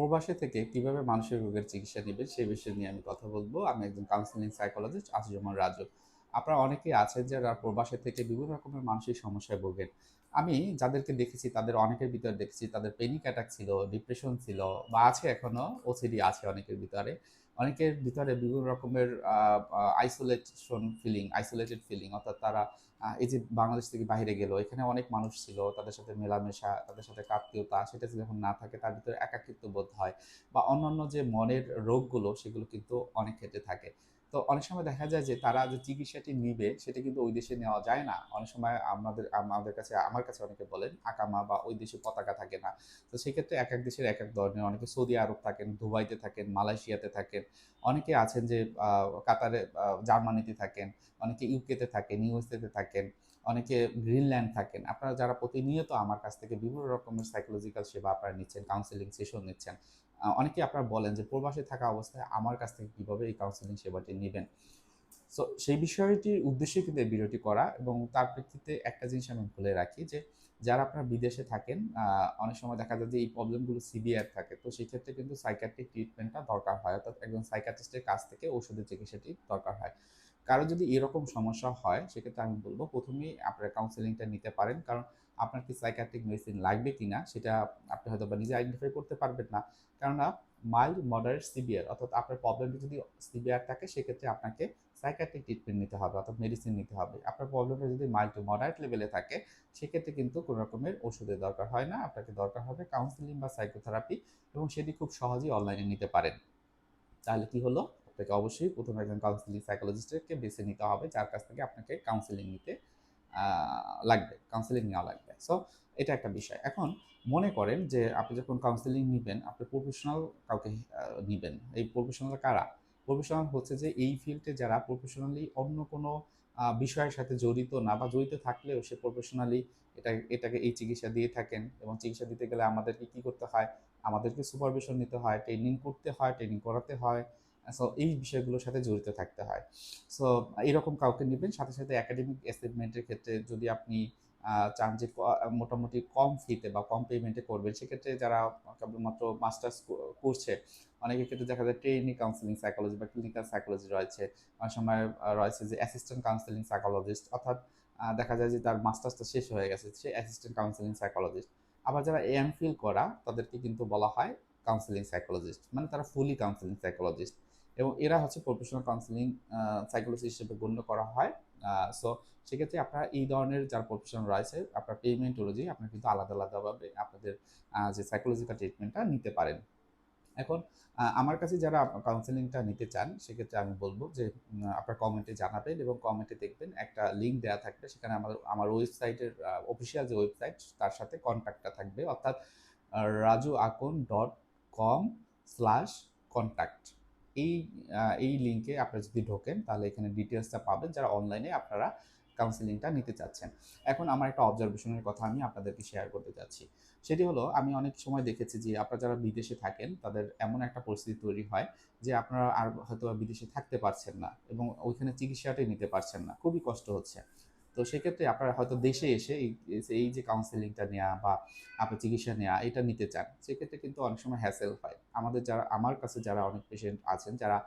প্রবাসে থেকে কীভাবে মানসিক রোগের চিকিৎসা নেবেন সেই বিষয় নিয়ে আমি কথা বলব। আমি একজন কাউন্সিলিং সাইকোলজিস্ট আসিজুমান রাজু। আপনারা অনেকেই আছেন যারা প্রবাসে থেকে বিভিন্ন রকমের মানসিক সমস্যায় ভোগেন। আমি যাদেরকে দেখেছি, তাদের অনেকের ভিতরে দেখেছি, তাদের পেনিক অ্যাটাক ছিল ডিপ্রেশন ছিল বা আছে এখনও ওসিডি আছে অনেকের ভিতরে। অনেকের ভিতরে বিভিন্ন রকমের আইসোলেশন ফিলিং আইসোলেটেড ফিলিং অর্থাৎ তারা এই যে বাংলাদেশ থেকে বাইরে গেল, এখানে অনেক মানুষ ছিল, তাদের সাথে মেলামেশা, তাদের সাথে আত্মীয়তা সেটা যখন না থাকে, তার ভিতরে একাকিত্ব বোধ হয়, বা অন্যান্য যে মনের রোগগুলো, সেগুলো কিন্তু অনেক ক্ষেত্রে থাকে। তো অনেক সময় দেখা যায় যে তারা যে চিকিৎসাটি নিবে, সেটা কিন্তু ওই দেশে নেওয়া যায় না। অনেক সময় আমাদের আমাদের কাছে, আমার কাছে অনেকে বলেন, আকামা বা ওই দেশে পতাকা থাকে না। তো সেক্ষেত্রে এক এক দেশের এক এক ধরনের, অনেকে সৌদি আরব থাকেন, দুবাইতে থাকেন, মালয়েশিয়াতে থাকেন, অনেকে আছেন যে কাতারে জার্মানিতে থাকেন, অনেকে ইউকেতে থাকেন, ইউএসএতে থাকেন। অনেকে গ্রিনল্যান্ড থাকেন। আপনারা যারা প্রতিনিয়ত আমার কাছ থেকে বিভিন্ন রকমের সাইকোলজিক্যাল সেবা আপনারা নিচ্ছেন কাউন্সেলিং সেশন নিচ্ছেন অনেকে আপনারা বলেন যে প্রবাসে থাকা অবস্থায় আমার কাছ থেকে কীভাবে এই কাউন্সেলিং সেবাটি নেবেন? সো সেই বিষয়টির উদ্দেশ্যে কিন্তু এই ভিডিওটি করা এবং তার প্রেক্ষিতে একটা জিনিস আমি বলে রাখি যে, যারা আপনারা বিদেশে থাকেন অনেক সময় দেখা যায় যে এই প্রবলেমগুলো সিভিয়ার থাকে। তো সেই ক্ষেত্রে কিন্তু সাইকাট্রিক ট্রিটমেন্টটা দরকার হয়। অর্থাৎ একজন সাইকাট্রিস্টের কাছ থেকে ওষুধের চিকিৎসাটি দরকার হয়। কারও যদি এরকম সমস্যা হয়, সেক্ষেত্রে আমি বলব প্রথমেই আপনারা কাউন্সেলিংটা নিতে পারেন। কারণ আপনার কি সাইকাট্রিক মেডিসিন লাগবে কিনা, সেটা আপনি হয়তো বা নিজে আইডেন্টিফাই করতে পারবেন না। কেননা মাইল্ড মডারেট সিভিয়ার অর্থাৎ আপনার প্রবলেমটি যদি সিভিয়ার থাকে, সেক্ষেত্রে আপনাকে সাইকাট্রিক ট্রিটমেন্ট নিতে হবে অর্থাৎ মেডিসিন নিতে হবে। আপনার প্রবলেমটা যদি মাইল্ড টু মডারেট লেভেলে থাকে, সেক্ষেত্রে কিন্তু কোনো রকমের ওষুধের দরকার হয় না। আপনাকে দরকার হবে কাউন্সিলিং বা সাইকোথেরাপি এবং সেটি খুব সহজেই অনলাইনে নিতে পারেন। তাহলে কি হলো? আপনাকে অবশ্যই প্রথমে একজন কাউন্সিলিং সাইকোলজিস্টকে বেছে নিতে হবে, যার কাছ থেকে আপনাকে কাউন্সিলিং নিতে লাগবে কাউন্সিলিং নেওয়া লাগবে। সো এটা একটা বিষয়। এখন মনে করেন যে আপনি যখন কাউন্সিলিং নেবেন, আপনি প্রফেশনাল কাউকে নেবেন। এই প্রফেশনাল কারা? প্রফেশনাল হচ্ছে যে এই ফিল্ডে যারা প্রফেশনালি অন্য কোনো বিষয়ের সাথে জড়িত না বা জড়িত থাকলেও সে প্রফেশনালি এটা, এটাকে এই চিকিৎসা দিয়ে থাকেন এবং চিকিৎসা দিতে গেলে আমাদেরকে কি করতে হয়? আমাদেরকে সুপারভিশন নিতে হয় ট্রেনিং করতে হয় ট্রেনিং করাতে হয়। সো এই বিষয়গুলোর সাথে জড়িত থাকতে হয়। সো এরকম কাউকে নেবেন, সাথে সাথে একাডেমিক অ্যাচিভমেন্টের ক্ষেত্রে যদি আপনি চান যে মোটামুটি কম ফিতে বা কম পেমেন্টে করবেন, সেক্ষেত্রে যারা কেবলমাত্র মাস্টার্স করছে, অনেকের ক্ষেত্রে দেখা যায় ট্রেনিং কাউন্সিলিং সাইকোলজি বা ক্লিনিক্যাল সাইকোলজি রয়েছে। অনেক সময় রয়েছে যে অ্যাসিস্ট্যান্ট কাউন্সিলিং সাইকোলজিস্ট অর্থাৎ দেখা যায় যে, তার মাস্টার্সটা শেষ হয়ে গেছে, সে অ্যাসিস্ট্যান্ট কাউন্সিলিং সাইকোলজিস্ট আবার যারা এম ফিল করা, তাদেরকে কিন্তু বলা হয় কাউন্সিলিং সাইকোলজিস্ট মানে তারা ফুলি কাউন্সিলিং সাইকোলজিস্ট এবং এরা হচ্ছে প্রফেশনাল কাউন্সিলিং সাইকোলজিস্ট হিসেবে গণ্য করা হয়। সো সেক্ষেত্রে আপনারা এই ধরনের যারা প্রফেশনাল রয়েছে, আপনার পেমেন্ট অনুযায়ী আপনারা কিন্তু আলাদা আলাদাভাবে আপনাদের যে সাইকোলজিক্যাল ট্রিটমেন্টটা নিতে পারেন। এখন আমার কাছে যারা কাউন্সেলিংটা নিতে চান, সেক্ষেত্রে আমি বলব যে আপনার কমেন্টে জানাবেন এবং কমেন্টে দেখবেন একটা লিঙ্ক দেওয়া থাকবে। সেখানে আমার আমার ওয়েবসাইটের অফিসিয়াল যে ওয়েবসাইট তার সাথে কন্ট্যাক্টটা থাকবে। অর্থাৎ, Raju Akon dot com slash contact এই এই লিঙ্কে আপনারা যদি ঢোকেন, তাহলে এখানে ডিটেলসটা পাবেন, যারা অনলাইনে আপনারা কাউন্সিলিংটা নিতে চাচ্ছেন। এখন আমার একটা অবজারভেশনের কথা আমি আপনাদেরকে শেয়ার করতে চাচ্ছি। সেটি হলো, আমি অনেক সময় দেখেছি যে, আপনারা যারা বিদেশে থাকেন, তাদের এমন একটা পরিস্থিতি তৈরি হয় যে, আপনারা আর হয়তো বিদেশে থাকতে পারছেন না এবং ওইখানে চিকিৎসাটাই নিতে পারছেন না। খুবই কষ্ট হচ্ছে। তো সেক্ষেত্রে আপনারা হয়তো দেশে এসে এই যে কাউন্সেলিংটা নেওয়া বা আপনার চিকিৎসা নেওয়া এটা নিতে চান, সেক্ষেত্রে কিন্তু অনেক সময় হ্যাসেল হয়। আমাদের যারা, আমার কাছে যারা অনেক পেশেন্ট আছেন, যারা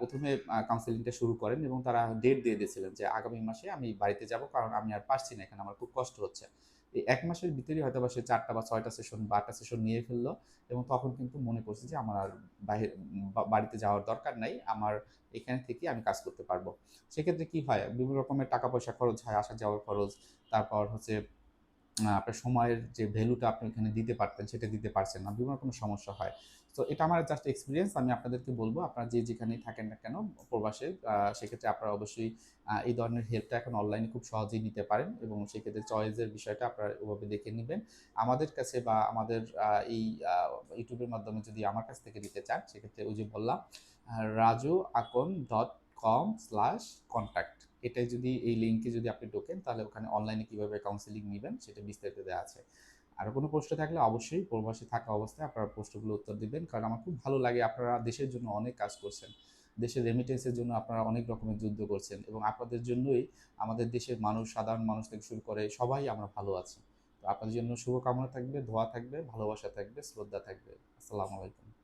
প্রথমে কাউন্সেলিংটা শুরু করেন এবং তারা ডেট দিয়ে দিয়েছিলেন যে আগামী মাসে আমি বাড়িতে যাব, কারণ আমি আর পারছি না, এখানে আমার খুব কষ্ট হচ্ছে। এই এক মাসের ভিতরেই হয়তো বা সে চারটা বা ছয়টা সেশন বা আটটা সেশন নিয়ে ফেলল এবং তখন কিন্তু মনে করছে যে আমার আর বাহির বাড়িতে যাওয়ার দরকার নাই, আমার এখানে থেকে আমি কাজ করতে পারব। সেক্ষেত্রে কি হয়? বিভিন্ন রকমের টাকা পয়সা খরচ হয় আসা যাওয়ার খরচ, তারপর হচ্ছে আপনার সময়ের যে ভ্যালুটা আপনি এখানে দিতে পারতেন, সেটা দিতে পারছেন না, বিভিন্ন রকমের সমস্যা হয়। তো এটা আমার জাস্ট এক্সপিরিয়েন্স আমি আপনাদেরকে বলব, আপনারা যে যেখানেই থাকেন না কেন প্রবাসে সেক্ষেত্রে আপনারা অবশ্যই এই ধরনের হেল্পটা এখন অনলাইনে খুব সহজেই নিতে পারেন এবং সেক্ষেত্রে চয়েসের বিষয়টা আপনারা ওভাবে দেখে নেবেন। আমাদের কাছে বা আমাদের এই ইউটিউবের মাধ্যমে যদি আমার কাছ থেকে নিতে চান, সেক্ষেত্রে ওই যে বললাম Raju Akon dot com slash contact এটাই যদি এই লিঙ্কে যদি আপনি ঢোকেন, তাহলে ওখানে অনলাইনে কীভাবে কাউন্সিলিং নেবেন সেটা বিস্তারিত দেওয়া আছে। আর কোনো প্রশ্ন থাকলে অবশ্যই প্রবাসে থাকা অবস্থায় আপনারা প্রশ্নগুলো উত্তর দিবেন, কারণ আমার খুব ভালো লাগে আপনারা দেশের জন্য অনেক কাজ করছেন। দেশের রেমিটেন্সের জন্য আপনারা অনেক রকমের যুদ্ধ করছেন এবং আপনাদের জন্যই আমাদের দেশের মানুষ, সাধারণ মানুষ থেকে শুরু করে সবাই আমরা ভালো আছি। তো আপনার জন্য শুভকামনা থাকবে, দোয়া থাকবে, ভালোবাসা থাকবে, শ্রদ্ধা থাকবে। আসসালামু আলাইকুম।